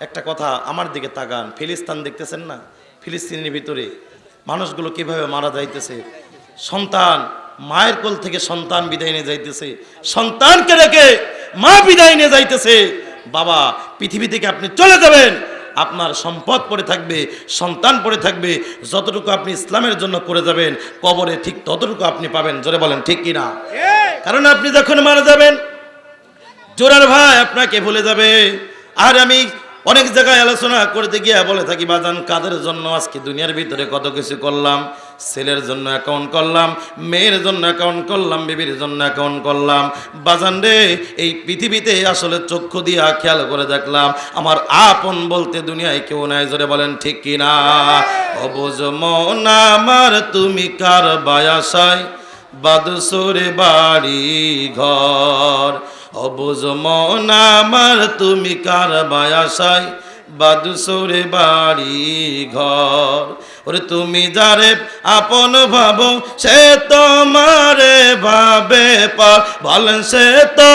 একটা কথা, আমার দিকে তাকান। ফিলিস্তান দেখতেছেন না? ফিলিস্তিনের ভিতরে মানুষগুলো কীভাবে মারা যাইতেছে? সন্তান, মায়ের কোল থেকে সন্তান বিদায় নিয়ে যাইতেছে। সন্তানকে রেখে মা বিদায় নিয়ে যাইতেছে। বাবা, পৃথিবী থেকে আপনি চলে যাবেন। আপনার সম্পদ পড়ে থাকবে, সন্তান পড়ে থাকবে। যতটুকু আপনি ইসলামের জন্য করে যাবেন, কবরে ঠিক ততটুকু আপনি পাবেন। জোরে বলেন, ঠিক কিনা? কারণ আপনি যখন মারা যাবেন, জোরার ভাই আপনাকে ভুলে যাবে। আর আমি অনেক জায়গায় আলোচনা করতে গিয়ে বলে থাকি, বাজান, কাদের জন্য আজকে দুনিয়ার ভিতরে কত কিছু করলাম? ছেলের জন্য অ্যাকাউন্ট করলাম, মেয়ের জন্য অ্যাকাউন্ট করলাম, বিবির জন্য অ্যাকাউন্ট করলাম। বাজান রে, এই পৃথিবীতে আসলে চক্ষু দিয়া খেয়াল করে দেখলাম, আমার আপন বলতে দুনিয়ায় কেউ নাই। জোরে বলেন, ঠিক কিনা অবুজ মন আমার, তুমি কার বায়াসায় বাদসরে বাড়ি ঘর মন আমার তুমি কার বায়াসাই বাদুসরে বাড়ি ঘর। ওরে তুমি যারে আপন ভাবো সে তোমারে ভাবে পার। বলেন সে তো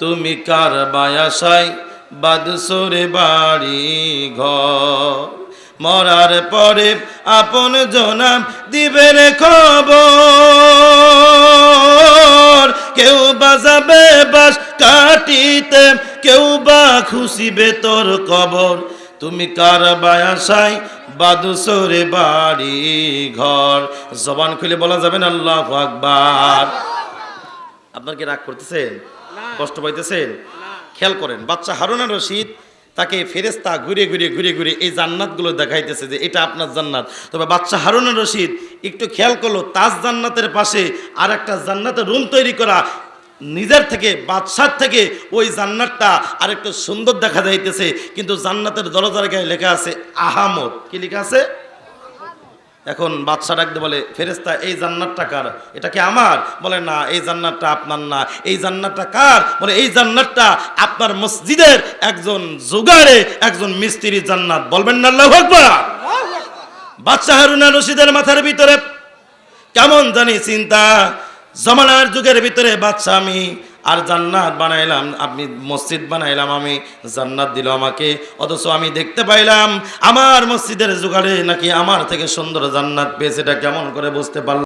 তুমি কার বায়াসাই বাদসরে বাড়ি ঘর। মরার পরে আপন জনাম দিবেন খবর। কেউ বাস কাটিতে কেউ বা খুশিবে তোর কবর। তুমি কার বায়াসাই বাদুসরে বাড়ি ঘর। জবান খুলে বলা যাবে না আল্লাহ আকবার। আপনার কি রাগ করতেছেন? কষ্ট পাইতেছেন? খেয়াল করেন বাচ্চা হারুনা রশিদ তাকে ফেরেস্তা ঘুরে ঘুরে ঘুরে ঘুরে এই জান্নাতগুলো দেখাইতেছে যে এটা আপনার জান্নাত। তবে বাচ্চা হারুনা রশিদ একটু খেয়াল করল তাজ জান্নাতের পাশে আর একটা জান্নাতের রুম তৈরি করা নিজের থেকে, বাদশার থেকে ওই জান্নাতটা আরেকটু সুন্দর দেখা যাইতেছে। কিন্তু জান্নাতের দরজার গায়ে লেখা আছে আহামদ কি লেখা আছে? এখন বাদশা ডাকতে বলে ফেরেস্তা এই জান্নাতটা কার? এটা কি আমার? বলে, না, এই জান্নাতটা আপনার না। এই জান্নাতটা কার? বলে, এই জান্নাতটা আপনার মসজিদের একজন জুগারে একজন মিস্ত্রি জান্নাত। বলবেন না, আল্লাহু আকবার। বাদশা হারুনা রশিদের মাথার ভিতরে কেমন জানি চিন্তা। জমানার যুগের ভিতরে বাচ্চা আমি আর জান্নাত বানাইলাম, আপনি মসজিদ বানাইলাম, আমি জান্নাত দিল আমাকে। অথচ আমি দেখতে পাইলাম আমার মসজিদের জোগাড়ে নাকি আমার থেকে সুন্দর জান্নাত পেয়েছে, এটা কেমন করে বুঝতে পারলাম?